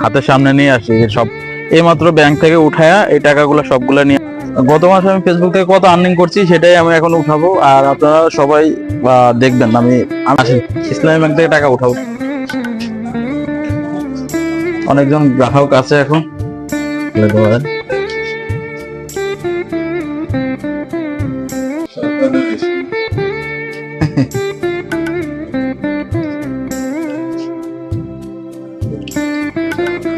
হাতের সামনে নিয়ে আসি সব। এইমাত্র ব্যাংক থেকে উঠায়া এই টাকাগুলো সবগুলো নিয়ে গত মাসে আমি ফেসবুক থেকে কত আর্নিং করছি সেটাই আমি এখন উঠাবো। আর আপনারা সবাই দেখবেন আমি আসি। ইসলামী ব্যাংক থেকে টাকা উঠাবো। অনেকজন গ্রাহক আছে এখন।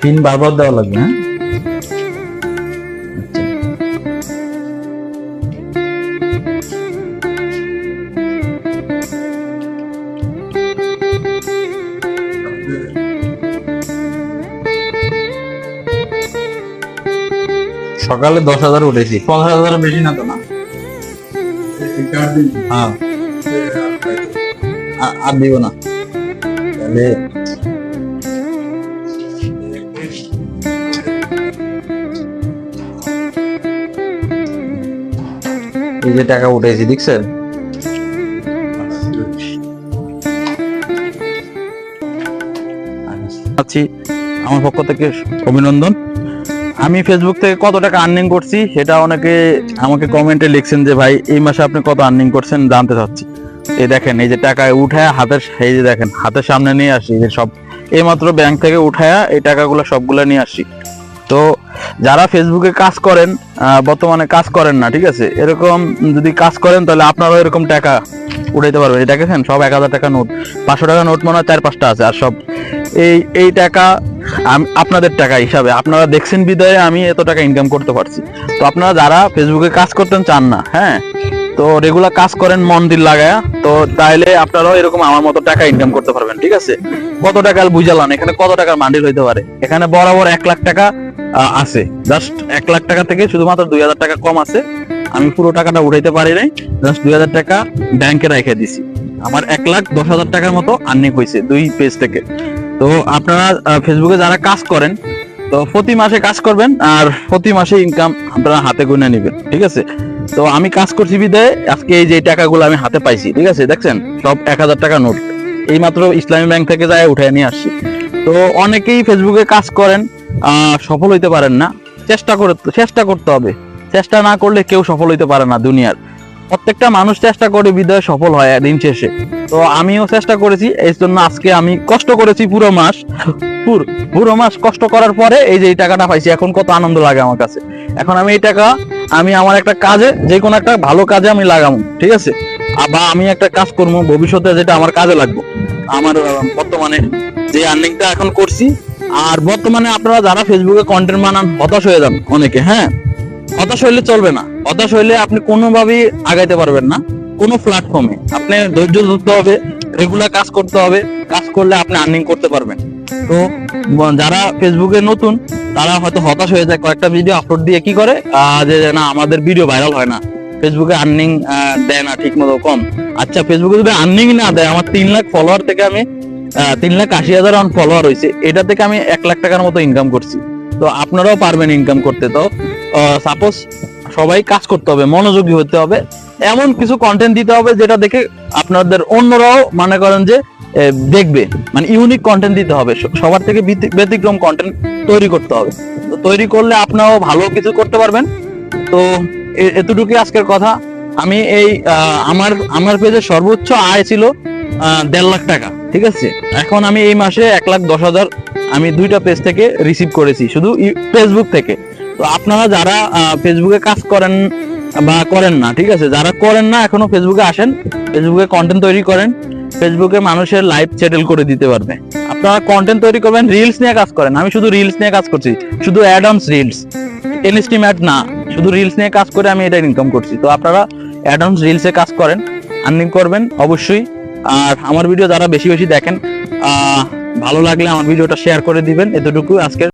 পিন বারবার দেওয়া লাগবে হ্যাঁ? সকালে দশ হাজার উঠেছি, পনেরো হাজার বেশি না তো না? হ্যাঁ। আর দিব না। তাহলে যে টাকা উঠেছি দেখছেন? আছি আমার পক্ষ থেকে অভিনন্দন। আমি ফেসবুক থেকে কত টাকা আর্নিং করছি, সেটা অনেকে আমাকে কমেন্টে লিখছেন যে, ভাই, এই মাসে আপনি কত আর্নিং করছেন? জানতে চাচ্ছি। এই দেখেন, এই যে টাকা উঠায় হাতের, এই যে দেখেন, হাতের সামনে নিয়ে আসি, এই যে সব, এইমাত্র ব্যাংক থেকে উঠায়া এই টাকাগুলো সবগুলো নিয়ে আসি। তো যারা ফেসবুকে কাজ করেন বর্তমানে কাজ করেন না, ঠিক আছে? এরকম যদি কাজ করেন, তাহলে আপনারাও এরকম টাকা উঠাইতে পারবেন। এটা দেখেছেন, সব এক হাজার টাকা নোট, পাঁচশো টাকা নোট মনে হয় চার পাঁচটা আছে, আর সব এই এই টাকা আপনাদের টাকা হিসাবে। আপনারা দেখছেন বিদায়ে আমি এত টাকা ইনকাম করতে পারছি। তো আপনারা যারা ফেসবুকে কাজ করতেন, চান না হ্যাঁ? তো রেগুলার কাজ করেন মন দিল লাগায়া। তো তাইলে আপনারাও এরকম আমার মতো টাকা ইনকাম করতে পারবেন, ঠিক আছে? কত টাকা বুঝালাম, এখানে কত টাকার মান্ডিল হইতে পারে? এখানে বরাবর এক লাখ টাকা আছে। জাস্ট এক লাখ টাকা থেকে শুধুমাত্র দুই হাজার টাকা কম আছে। আমি পুরো টাকাটা উঠাইতে পারি নাই জাস্ট দুই হাজার টাকা ব্যাংকে রেখে দিছি। আমার এক লাখ দশ হাজার টাকার মতো আর্নিং হয়েছে দুই পেজ থেকে। তো আপনারা ফেসবুকে যারা কাজ করেন, তো প্রতি মাসে কাজ করবেন, আর প্রতি মাসে ইনকাম আপনারা হাতে গুনে নেবেন, ঠিক আছে? তো আমি কাজ করছি বিদায়। আজকে এই যে টাকাগুলো আমি হাতে পাইছি, ঠিক আছে, দেখছেন? সব এক হাজার টাকা নোট। এই মাত্র ইসলামী ব্যাংক থেকে যায় উঠে নিয়ে আসছি। তো অনেকেই ফেসবুকে কাজ করেন সফল হইতে পারেন না। চেষ্টা করে, চেষ্টা করতে হবে। চেষ্টা না করলে কেউ সফল হইতে পারে না দুনিয়ার। প্রত্যেকটা মানুষ চেষ্টা করে বিদায় সফল হয় দিন শেষে। তো আমিও চেষ্টা করেছি, এই জন্য আজকে আমি কষ্ট করেছি পুরো মাস। পুর- পুরো মাস কষ্ট করার পরে এই যে এই টাকাটা পাইছি, এখন কত আনন্দ লাগে আমার কাছে। এখন আমি এই টাকা আমি আমার একটা কাজে, যে কোনো একটা ভালো কাজে আমি লাগাবো ঠিক আছে? বা আমি একটা কাজ করব ভবিষ্যতে যেটা আমার কাজে লাগবে। আমার বর্তমানে যে আর্নিংটা এখন করছি, আর বর্তমানে আপনারা যারা ফেসবুকে কন্টেন্ট বানান, হতাশ হয়ে যান অনেকে হ্যাঁ? হতাশ হইলে চলবে না। হতাশ হইলে আপনি কোনোভাবেই আগাইতে পারবেন না। কোনো প্ল্যাটফর্মে আপনি ধৈর্য ধরতে হবে রেগুলার কাজ করতে হবে। কাজ করলে আপনি আর্নিং করতে পারবেন। তো যারা ফেসবুকে নতুন তারা হয়তো হতাশ হয়ে যায় কয়েকটা ভিডিও আপলোড দিয়ে কি করে? যে না, আমাদের ভিডিও ভাইরাল হয় না। ফেসবুকে আর্নিং দেয় না ঠিক মতো কম। আচ্ছা ফেসবুকে যদি আর্নিং না দেয়, আমার তিন লাখ ফলোয়ার থেকে আমি তিন লাখ আশি হাজার অন ফলোয়ার হয়েছে, এটা থেকে আমি এক লাখ টাকার মতো ইনকাম করছি। তো আপনারাও পারবেন ইনকাম করতে। তো সাপোজ সবাই কাজ করতে হবে, মনোযোগী হতে হবে। এমন কিছু কন্টেন্ট দিতে হবে যেটা দেখে আপনাদের অন্যরাও মনে করেন যে দেখবে। মানে ইউনিক কন্টেন্ট দিতে হবে। সবার থেকে ব্যতিক্রম কন্টেন্ট তৈরি করতে হবে। তৈরি করলে আপনারাও ভালো কিছু করতে পারবেন। তো এতটুকুই আজকের কথা। আমি এই আমার আমার পেজে সর্বোচ্চ আয় ছিল দেড় লাখ টাকা, ঠিক আছে? এখন আমি এই মাসে এক লাখ দশ হাজার আমি দুইটা পেজ থেকে রিসিভ করেছি, শুধু ফেসবুক থেকে। তো আপনারা যারা ফেসবুকে কাজ করেন বা করেন না, ঠিক আছে? যারা করেন না, এখনও ফেসবুকে আসেন ফেসবুকে কন্টেন্ট তৈরি করেন ফেসবুকে মানুষের লাইফ সেটেল করে দিতে পারবে। আপনারা কন্টেন্ট তৈরি করবেন রিলস নিয়ে কাজ করেন। আমি শুধু রিলস নিয়ে কাজ করছি, শুধু অ্যাডামস রিলস ইনস্টিমেট না, শুধু রিলস নিয়ে কাজ করে আমি এটা ইনকাম করছি। তো আপনারা অ্যাডভান্স রিলসে কাজ করেন আর্নিং করবেন, অবশ্যই। আর আমার ভিডিও যারা বেশি বেশি দেখেন ভালো লাগলে আমার ভিডিওটা শেয়ার করে দিবেন। এতটুকু আজকের